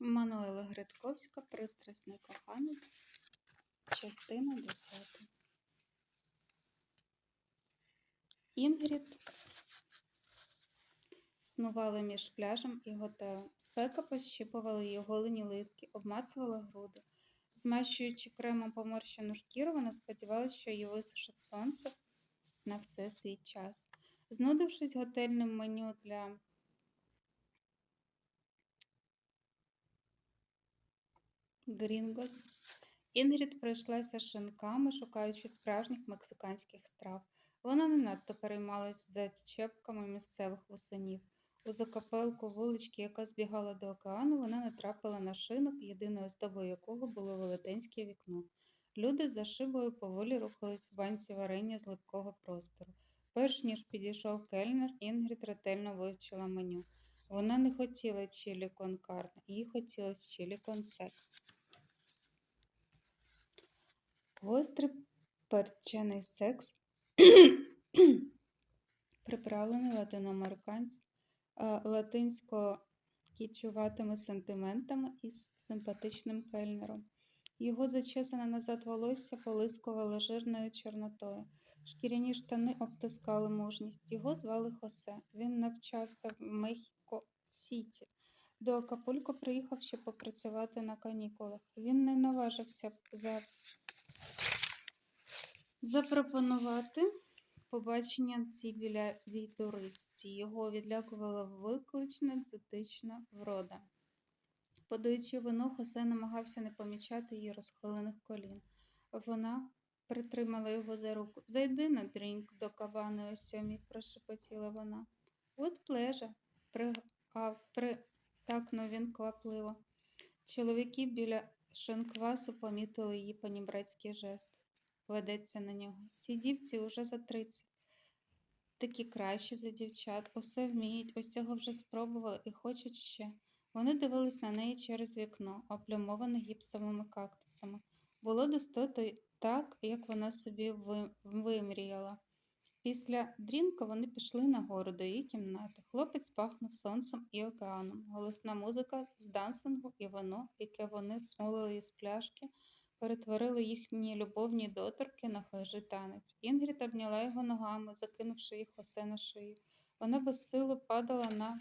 Мануела Гридковська Пристрасний коханець. Частина 10. Інгрід снувала між пляжем і готелем. Спека пощипувала її голені литки, обмацувала груди. Змащуючи кремом поморщену шкіру, вона сподівалася, що її висушить сонце на все свій час. Знудившись готельним меню для Грінгос. Інгрід пройшлася шинками, шукаючи справжніх мексиканських страв. Вона не надто переймалась за чепками місцевих вусанів. У закапелку вулички, яка збігала до океану, вона натрапила на шинок, єдиною оздобою якого було велетенське вікно. Люди за шибою поволі рухались в банці варення з липкого простору. Перш ніж підійшов кельнер, Інгрід ретельно вивчила меню. Вона не хотіла чилі кон їй хотілося чилі кон секс. Гострий перчений секс, приправлений латиноамерикансь, латинсько кічуватими сентиментами із симпатичним кельнером. Його зачесане назад волосся полискувало жирною чорнотою. Шкіряні штани обтискали мужність. Його звали Хосе. Він навчався в Мехіко Сіті. До Акапулько приїхав, щоб попрацювати на канікулах. Він не наважився за... запропонувати побачення цій білявій туристці. Його відлякувала виклична екзотична врода. Подаючи вино, Хосе намагався не помічати її розхилених колін. Вона притримала його за руку. Зайди на дрінк до кавани о сьомій, прошепотіла вона. От плежа, при... а, при... такнув він квапливо. Чоловіки біля шинквасу помітили її панібратський жест. Ведеться на нього. Ці дівці уже за тридцять. Такі кращі за дівчат, усе вміють, усього вже спробували і хочуть ще. Вони дивились на неї через вікно, оплямоване гіпсовими кактусами. Було достото так, як вона собі вимріяла. Після дрінка вони пішли нагору до її кімнати. Хлопець пахнув сонцем і океаном. Голосна музика з дансингу і вино, яке вони цмолили із пляшки, перетворили їхні любовні доторки на хижий танець. Інгрід обняла його ногами, закинувши їх усе на шию. Вона безсило падала на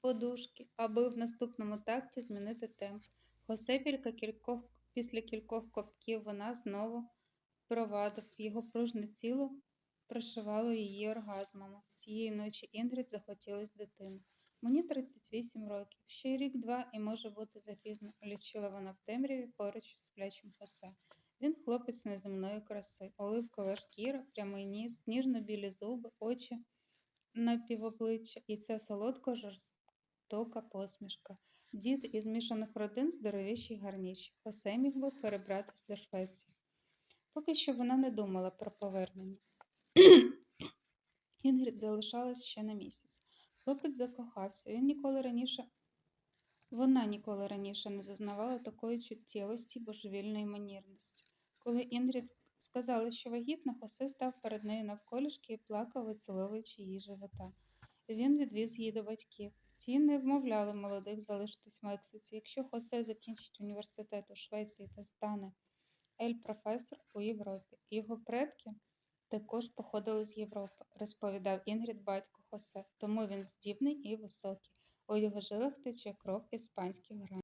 подушки, аби в наступному такті змінити темп. Хосе кілька кількох, після кількох ковтків вона знову провадив, його пружне тіло прошивало її оргазмами. Цієї ночі Інгрід захотілось дитини. Мені 38 років, ще рік-два і може бути запізно, лічила вона в темряві поруч з сплячим Хосе. Він хлопець неземної краси, оливкова шкіра, прямий ніс, сніжно-білі зуби, очі напівобличчя і ця солодко жорстока посмішка. Дід із мішаних родин здоровіші й гарніші. Хосе міг би перебратись до Швеції. Поки що вона не думала про повернення. Інгрід залишалась ще на місяць. Хлопець закохався. Він ніколи раніше. Вона ніколи раніше не зазнавала такої чуттєвості божевільної манірності. Коли Інгрід сказала, що вагітна, Хосе став перед нею навколішки і плакав, виціловуючи її живота. Він відвіз її до батьків. Ті не вмовляли молодих залишитись в Мексиці. Якщо Хосе закінчить університет у Швеції та стане ель-професор у Європі. Його предки також походили з Європи, розповідав Інгрід батько Хосе, тому він здібний і високий. У його жилах тече кров іспанських гран.